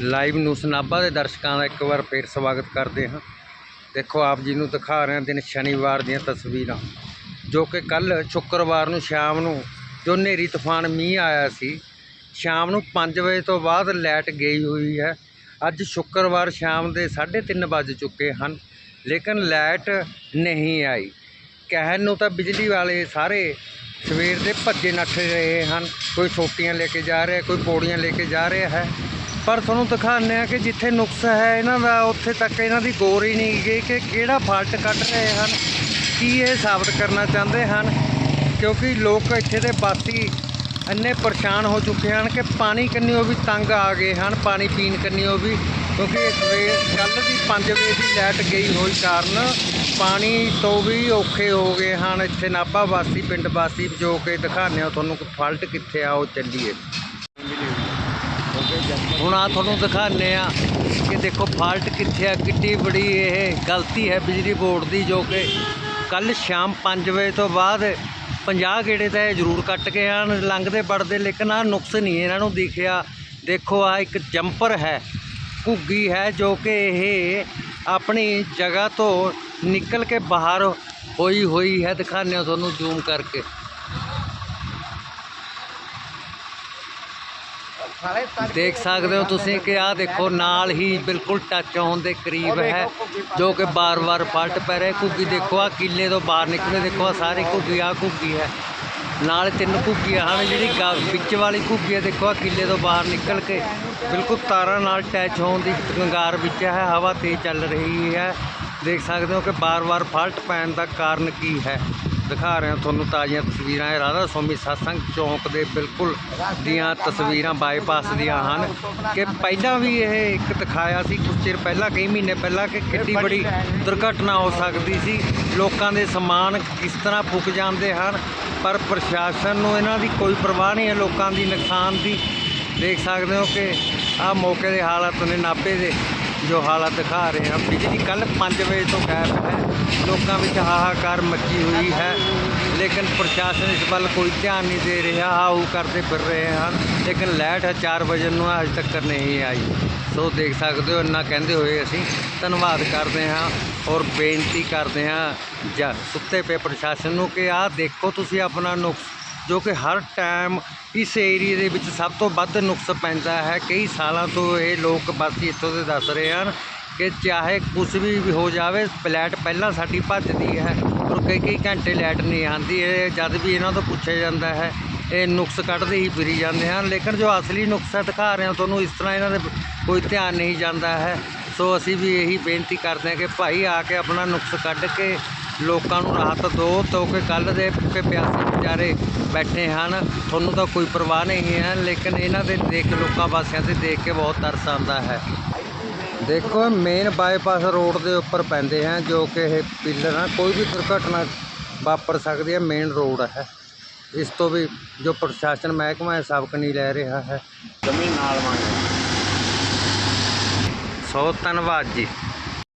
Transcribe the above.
Live news Nabha ਦੇ ਦਰਸ਼ਕਾਂ ਦਾ ਇੱਕ ਵਾਰ ਫੇਰ ਸਵਾਗਤ ਕਰਦੇ ਹਾਂ। ਦੇਖੋ, ਆਪ ਜੀ ਨੂੰ ਦਿਖਾ ਰਹੇ ਹਾਂ ਦਿਨ ਸ਼ਨੀਵਾਰ ਦੀਆਂ ਤਸਵੀਰਾਂ, ਜੋ ਕਿ ਕੱਲ ਸ਼ੁੱਕਰਵਾਰ ਨੂੰ ਸ਼ਾਮ ਨੂੰ ਜੋ ਹਨੇਰੀ ਤੂਫਾਨ ਮੀਂਹ ਆਇਆ ਸੀ, ਸ਼ਾਮ ਨੂੰ 5 ਵਜੇ ਤੋਂ ਬਾਅਦ ਲਾਈਟ ਗਈ ਹੋਈ ਹੈ। ਅੱਜ ਸ਼ੁੱਕਰਵਾਰ ਸ਼ਾਮ ਦੇ 3:30 ਵੱਜ ਚੁੱਕੇ ਹਨ, ਲੇਕਿਨ ਲਾਈਟ ਨਹੀਂ ਆਈ। ਕਹਿਣ ਨੂੰ ਤਾਂ ਬਿਜਲੀ ਵਾਲੇ ਸਾਰੇ ਸਵੇਰ ਦੇ ਭੱਜੇ ਨੱਠ ਰਹੇ ਹਨ। ਕੋਈ ਛੋਟੀਆਂ ਲੈ ਕੇ ਜਾ ਰਿਹਾ, ਕੋਈ ਪੌੜੀਆਂ ਲੈ ਕੇ ਜਾ ਰਿਹਾ ਹੈ। ਪਰ ਤੁਹਾਨੂੰ ਦਿਖਾਉਂਦੇ ਆ ਕਿ ਜਿੱਥੇ ਨੁਕਸ ਹੈ ਇਹਨਾਂ ਦਾ, ਉੱਥੇ ਤੱਕ ਇਹਨਾਂ ਦੀ ਗੌਰ ਹੀ ਨਹੀਂ ਗਈ ਕਿ ਕਿਹੜਾ ਫਾਲਟ ਕੱਢ ਰਹੇ ਹਨ, ਕੀ ਇਹ ਸਾਬਤ ਕਰਨਾ ਚਾਹੁੰਦੇ ਹਨ, ਕਿਉਂਕਿ ਲੋਕ ਇੱਥੇ ਦੇ ਬਾਸੀ ਇੰਨੇ ਪਰੇਸ਼ਾਨ ਹੋ ਚੁੱਕੇ ਹਨ ਕਿ ਪਾਣੀ ਕੰਨਿਓ ਵੀ ਤੰਗ ਆ ਗਏ ਹਨ, ਪਾਣੀ ਪੀਣ ਕੰਨਿਓ ਵੀ, ਕਿਉਂਕਿ ਸਵੇਰ ਕੱਲ ਦੀ 5 ਵਜੇ ਦੀ ਲਾਈਟ ਗਈ ਹੋਈ ਕਾਰਨ ਪਾਣੀ ਤੋਂ ਵੀ ਔਖੇ ਹੋ ਗਏ ਹਨ। ਇੱਥੇ ਨਾਭਾ ਵਾਸੀ, ਪਿੰਡ ਵਾਸੀ ਜੋ ਕਿ ਦਿਖਾਉਂਦੇ ਆ ਤੁਹਾਨੂੰ ਫਾਲਟ ਕਿੱਥੇ ਆ, ਉਹ ਚੱਲੀਏ। ਹੁਣ ਆ ਤੁਹਾਨੂੰ ਦਿਖਾਉਂਦੇ ਆ ਕਿ ਦੇਖੋ ਫਾਲਟ ਕਿੱਥੇ ਆ, ਕਿੱਡੀ ਬੜੀ ਇਹ ਗਲਤੀ ਹੈ ਬਿਜਲੀ ਬੋਰਡ ਦੀ ਜੋ ਕਿ ਕੱਲ ਸ਼ਾਮ 5 ਵਜੇ ਤੋਂ ਬਾਅਦ 50 ਗੇੜੇ ਤਾਂ ਇਹ ਜ਼ਰੂਰ ਕੱਟ ਕੇ ਹਨ ਲੰਘਦੇ ਵੜਦੇ, ਲੇਕਿਨ ਆ ਨੁਕਸ ਨਹੀਂ ਇਹਨਾਂ ਨੂੰ ਦਿਖਿਆ। ਦੇਖੋ ਆ ਇੱਕ ਜੰਪਰ ਹੈ, ਘੁੱਗੀ ਹੈ ਜੋ ਕਿ ਇਹ ਆਪਣੀ ਜਗ੍ਹਾ ਤੋਂ ਨਿਕਲ ਕੇ ਬਾਹਰ ਹੋਈ ਹੋਈ ਹੈ। ਦਿਖਾਉਂਦੇ ਹਾਂ ਤੁਹਾਨੂੰ ਜ਼ੂਮ ਕਰਕੇ। ਦੇਖ ਸਕਦੇ ਹੋ ਤੁਸੀਂ ਕਿ ਆਹ ਦੇਖੋ ਨਾਲ ਹੀ ਬਿਲਕੁਲ ਟੱਚ ਹੋਣ ਦੇ ਕਰੀਬ ਹੈ ਜੋ ਕਿ ਬਾਰ-ਬਾਰ ਫਲਟ ਪੈ ਰਿਹਾ ਘੁੱਗੀ ਦੇਖੋ ਆ ਕਿੱਲੇ ਤੋਂ ਬਾਹਰ ਨਿਕਲੇ ਦੇਖੋ ਆ ਸਾਰੀ ਘੁੱਗੀ ਆ ਘੁੱਗੀ ਹੈ। ਨਾਲ ਤਿੰਨ ਘੁੱਗੀਆਂ ਹਨ ਜਿਹੜੀ ਵਿੱਚ ਵਾਲੀ ਘੁੱਗੀ ਹੈ ਦੇਖੋ ਆ ਕਿੱਲੇ ਤੋਂ ਬਾਹਰ ਨਿਕਲ ਕੇ ਬਿਲਕੁਲ ਤਾਰਾਂ ਨਾਲ ਅਟੈਚ ਹੋਣ ਦੀ ਕੰਗਾਰ ਵਿੱਚ ਹੈ ਹਵਾ ਤੇਜ਼ ਚੱਲ ਰਹੀ ਹੈ। ਦੇਖ ਸਕਦੇ ਹੋ ਕਿ ਬਾਰ-ਬਾਰ ਫਲਟ ਪੈਣ ਦਾ ਕਾਰਨ ਕੀ ਹੈ। ਦਿਖਾ ਰਹੇ ਹਾਂ ਤੁਹਾਨੂੰ ਤਾਜ਼ੀਆਂ ਤਸਵੀਰਾਂ। ਇਹ ਰਾਧਾ ਸਵਾਮੀ ਸਤਸੰਗ ਚੌਂਕ ਦੇ ਬਿਲਕੁਲ ਦੀਆਂ ਤਸਵੀਰਾਂ ਬਾਈਪਾਸ ਦੀਆਂ ਹਨ। ਕਿ ਪਹਿਲਾਂ ਵੀ ਇਹ ਇੱਕ ਦਿਖਾਇਆ ਸੀ ਕੁਝ ਚਿਰ ਪਹਿਲਾਂ, ਕਈ ਮਹੀਨੇ ਪਹਿਲਾਂ ਕਿ ਕਿੰਨੀ ਬੜੀ ਦੁਰਘਟਨਾ ਹੋ ਸਕਦੀ ਸੀ। ਲੋਕਾਂ ਦੇ ਸਮਾਨ ਕਿਸ ਤਰ੍ਹਾਂ ਫੁੱਕ ਜਾਂਦੇ ਹਨ, ਪਰ ਪ੍ਰਸ਼ਾਸਨ ਨੂੰ ਇਹਨਾਂ ਦੀ ਕੋਈ ਪਰਵਾਹ ਨਹੀਂ ਹੈ। ਲੋਕਾਂ ਦੀ ਨੁਕਸਾਨ ਦੀ ਦੇਖ ਸਕਦੇ ਹੋ ਕਿ ਆਹ ਮੌਕੇ ਦੇ ਹਾਲਾਤ ਨੇ ਨਾਭੇ ਦੇ ਜੋ ਹਾਲਾਤ ਦਿਖਾ ਰਹੇ ਹਾਂ। ਬਿਜਲੀ ਕੱਲ 5 ਵਜੇ ਤੋਂ ਗਾਇਬ ਹੈ। ਲੋਕਾਂ ਵਿੱਚ ਹਾਹਾਕਾਰ ਮੱਚੀ ਹੋਈ ਹੈ। ਲੇਕਿਨ ਪ੍ਰਸ਼ਾਸਨ ਇਸ ਵੱਲ ਕੋਈ ਧਿਆਨ ਨਹੀਂ ਦੇ ਰਿਹਾ। ਹਾਊ ਕਰਦੇ ਫਿਰ ਰਹੇ ਹਨ ਲੇਕਿਨ ਲਾਈਟ 4 ਵਜੇ ਨੂੰ ਅਜੇ ਤੱਕ ਨਹੀਂ ਆਈ। ਸੋ ਦੇਖ ਸਕਦੇ ਹੋ, ਇੰਨਾ ਕਹਿੰਦੇ ਹੋਏ ਅਸੀਂ। ਧੰਨਵਾਦ ਕਰਦੇ ਹਾਂ ਔਰ ਬੇਨਤੀ ਕਰਦੇ ਹਾਂ ਜਾਂ ਸੁੱਤੇ ਪਏ ਪ੍ਰਸ਼ਾਸਨ ਨੂੰ ਕਿ ਆਹ ਦੇਖੋ ਤੁਸੀਂ ਆਪਣਾ ਨੁਕਸ, ਜੋ ਕਿ ਹਰ ਟਾਈਮ ਇਸ ਏਰੀਏ ਦੇ ਵਿੱਚ ਸਭ ਤੋਂ ਵੱਧ ਨੁਕਸ ਪੈਂਦਾ ਹੈ। ਕਈ ਸਾਲਾਂ ਤੋਂ ਇਹ ਲੋਕ ਵਾਸੀ ਇੱਥੋਂ ਦੇ ਦੱਸ ਰਹੇ ਹਨ ਕਿ ਚਾਹੇ ਕੁਝ ਵੀ ਹੋ ਜਾਵੇ ਲਾਈਟ ਪਹਿਲਾਂ ਸਾਡੀ ਭੱਜਦੀ ਹੈ ਔਰ ਕਈ ਕਈ ਘੰਟੇ ਲਾਈਟ ਨਹੀਂ ਆਉਂਦੀ। ਇਹ ਜਦ ਵੀ ਇਹਨਾਂ ਤੋਂ ਪੁੱਛਿਆ ਜਾਂਦਾ ਹੈ, ਇਹ ਨੁਕਸ ਕੱਢਦੇ ਹੀ ਫਿਰੀ ਜਾਂਦੇ ਹਨ। ਲੇਕਿਨ ਜੋ ਅਸਲੀ ਨੁਕਸ ਹੈ, ਦਿਖਾ ਰਹੇ ਹਾਂ ਤੁਹਾਨੂੰ, ਇਸ ਤਰ੍ਹਾਂ ਇਹਨਾਂ ਦੇ ਕੋਈ ਧਿਆਨ ਨਹੀਂ ਜਾਂਦਾ ਹੈ। ਸੋ ਅਸੀਂ ਵੀ ਇਹੀ ਬੇਨਤੀ ਕਰਦੇ ਹਾਂ ਕਿ ਭਾਈ ਆ ਕੇ ਆਪਣਾ ਨੁਕਸ ਕੱਢ ਕੇ ਲੋਕਾਂ ਨੂੰ ਰਾਹਤ ਦਿਓ, ਤਾਂ ਕਿ ਕੱਲ ਦੇ ਭੁੱਖੇ ਪਿਆਸੇ ਵਿਚਾਰੇ ਬੈਠੇ ਹਨ। ਤੁਹਾਨੂੰ ਤਾਂ ਕੋਈ ਪਰਵਾਹ ਨਹੀਂ ਹੈ, ਲੇਕਿਨ ਇਹਨਾਂ ਦੇ ਦੇਖ ਲੋਕਾਂ ਵਾਸੀਆਂ ਤੇ ਦੇਖ ਕੇ ਬਹੁਤ ਤਰਸ ਆਉਂਦਾ ਹੈ। ਦੇਖੋ ਮੇਨ ਬਾਈਪਾਸ ਰੋਡ ਦੇ ਉੱਪਰ ਪੈਂਦੇ ਹਨ ਜੋ ਕਿ ਇਹ ਪਿੱਲਰ ਹਨ ਕੋਈ ਵੀ ਦੁਰਘਟਨਾ ਵਾਪਰ ਸਕਦੀ ਹੈ ਮੇਨ ਰੋਡ ਹੈ ਇਸ ਤੋਂ ਵੀ ਜੋ ਪ੍ਰਸ਼ਾਸਨ ਮਹਿਕਮਾ ਹੈ ਸਬਕ ਨਹੀਂ ਲੈ ਰਿਹਾ ਹੈ। ਜ਼ਮੀਨ ਨਾਲ ਮੰਗ ਸੋ ਧੰਨਵਾਦ ਜੀ।